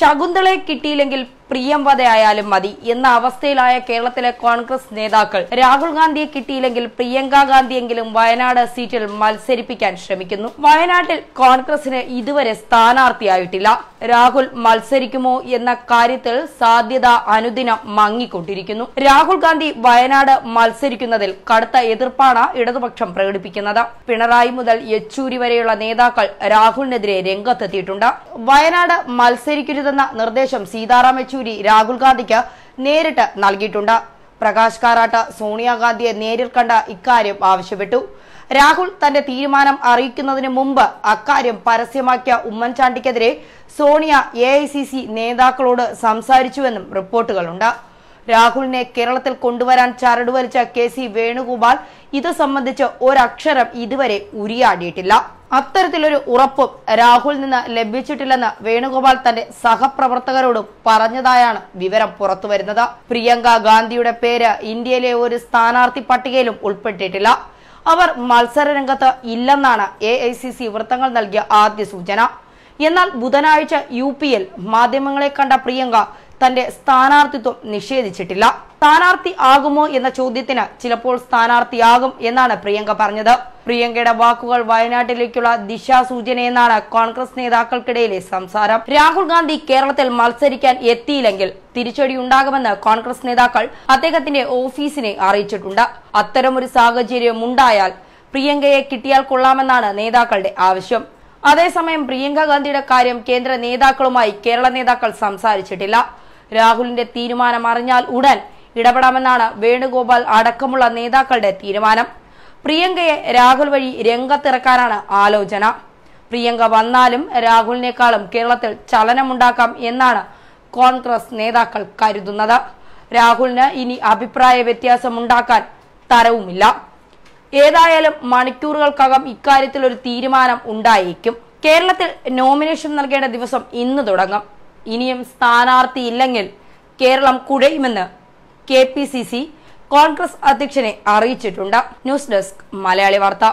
ശകുന്തളയെ കിട്ടിയില്ലെങ്കിൽ പ്രിയംവദയായാലും മതി എന്ന അവസ്ഥയിലായ കേരളത്തിലെ കോൺഗ്രസ് നേതാക്കൾ രാഹുൽ ഗാന്ധിയെ കിട്ടിയില്ലെങ്കിൽ പ്രിയങ്ക ഗാന്ധിയെങ്കിലും വയനാട് സീറ്റിൽ മത്സരിപ്പിക്കാൻ ശ്രമിക്കുന്നു. വയനാട്ടിൽ കോൺഗ്രസിന് ഇതുവരെ സ്ഥാനാർത്ഥിയായിട്ടില്ല. രാഹുൽ മത്സരിക്കുമോ എന്ന കാര്യത്തിൽ സാധ്യത അനുദിനം മങ്ങിക്കൊണ്ടിരിക്കുന്നു. രാഹുൽ ഗാന്ധി വയനാട് മത്സരിക്കുന്നതിൽ കടുത്ത എതിർപ്പാണ് ഇടതുപക്ഷം പ്രകടിപ്പിക്കുന്നത്. പിണറായി മുതൽ യെച്ചൂരി വരെയുള്ള നേതാക്കൾ രാഹുലിനെതിരെ രംഗത്തെത്തിയിട്ടുണ്ട്. വയനാട് മത്സരിക്കരുതെന്ന നിർദ്ദേശം സീതാറാം യെച്ചൂരി രാഹുൽ ഗാന്ധിക്ക് നേരിട്ട് നൽകിയിട്ടുണ്ട്. പ്രകാശ് കാരാട്ട് സോണിയാഗാന്ധിയെ നേരിൽ കണ്ട ഇക്കാര്യം ആവശ്യപ്പെട്ടു. രാഹുൽ തന്റെ തീരുമാനം അറിയിക്കുന്നതിന് മുമ്പ് അക്കാര്യം പരസ്യമാക്കിയ ഉമ്മൻചാണ്ടിക്കെതിരെ സോണിയ എ നേതാക്കളോട് സംസാരിച്ചുവെന്നും റിപ്പോർട്ടുകളുണ്ട്. രാഹുലിനെ കേരളത്തിൽ കൊണ്ടുവരാൻ ചരടുവലിച്ച കെ സി വേണുഗോപാൽ ഇത് സംബന്ധിച്ച് ഒരക്ഷരം ഇതുവരെ ഉരിയാടിയിട്ടില്ല. അത്തരത്തിലൊരു ഉറപ്പും രാഹുൽ നിന്ന് ലഭിച്ചിട്ടില്ലെന്ന് വേണുഗോപാൽ തന്റെ സഹപ്രവർത്തകരോടും പറഞ്ഞതായാണ് വിവരം പുറത്തുവരുന്നത്. പ്രിയങ്ക ഗാന്ധിയുടെ പേര് ഇന്ത്യയിലെ ഒരു സ്ഥാനാർത്ഥി പട്ടികയിലും ഉൾപ്പെട്ടിട്ടില്ല. അവർ മത്സരരംഗത്ത് ഇല്ലെന്നാണ് എ ഐ സി സി വൃത്തങ്ങൾ നൽകിയ ആദ്യ സൂചന. എന്നാൽ ബുധനാഴ്ച യു പി എൽ മാധ്യമങ്ങളെ കണ്ട പ്രിയങ്ക തന്റെ സ്ഥാനാർത്ഥിത്വം നിഷേധിച്ചിട്ടില്ല. സ്ഥാനാർത്ഥി ആകുമോ എന്ന ചോദ്യത്തിന് ചിലപ്പോൾ സ്ഥാനാർത്ഥിയാകും എന്നാണ് പ്രിയങ്ക പറഞ്ഞത്. പ്രിയങ്കയുടെ വാക്കുകൾ വയനാട്ടിലേക്കുള്ള ദിശാസൂചനയെന്നാണ് കോൺഗ്രസ് നേതാക്കൾക്കിടയിലെ സംസാരം. രാഹുൽ ഗാന്ധി കേരളത്തിൽ മത്സരിക്കാൻ എത്തിയില്ലെങ്കിൽ തിരിച്ചടി ഉണ്ടാകുമെന്ന് കോൺഗ്രസ് നേതാക്കൾ അദ്ദേഹത്തിന്റെ ഓഫീസിനെ അറിയിച്ചിട്ടുണ്ട്. അത്തരമൊരു സാഹചര്യം ഉണ്ടായാൽ പ്രിയങ്കയെ കിട്ടിയാൽ കൊള്ളാമെന്നാണ് നേതാക്കളുടെ ആവശ്യം. അതേസമയം പ്രിയങ്ക ഗാന്ധിയുടെ കാര്യം കേന്ദ്ര നേതാക്കളുമായി കേരള നേതാക്കൾ സംസാരിച്ചിട്ടില്ല. രാഹുലിന്റെ തീരുമാനം അറിഞ്ഞാൽ ഉടൻ ഇടപെടാമെന്നാണ് വേണുഗോപാൽ അടക്കമുള്ള നേതാക്കളുടെ തീരുമാനം. പ്രിയങ്കയെ രാഹുൽ വഴി രംഗത്തിറക്കാനാണ് ആലോചന. പ്രിയങ്ക വന്നാലും രാഹുലിനേക്കാളും കേരളത്തിൽ ചലനമുണ്ടാക്കാം എന്നാണ് കോൺഗ്രസ് നേതാക്കൾ കരുതുന്നത്. രാഹുലിന് ഇനി അഭിപ്രായ വ്യത്യാസം ഉണ്ടാക്കാൻ തരവുമില്ല. ഏതായാലും മണിക്കൂറുകൾക്കകം ഇക്കാര്യത്തിൽ ഒരു തീരുമാനം ഉണ്ടായേക്കും. കേരളത്തിൽ നോമിനേഷൻ നൽകേണ്ട ദിവസം ഇന്ന് തുടങ്ങും. ഇനിയും സ്ഥാനാർത്ഥി ഇല്ലെങ്കിൽ Keralam കുഴയുമെന്ന് K P C C congress അധ്യക്ഷനെ അറിയിച്ചിട്ടുണ്ട്. ന്യൂസ് ഡെസ്ക് മലയാളി വാർത്ത.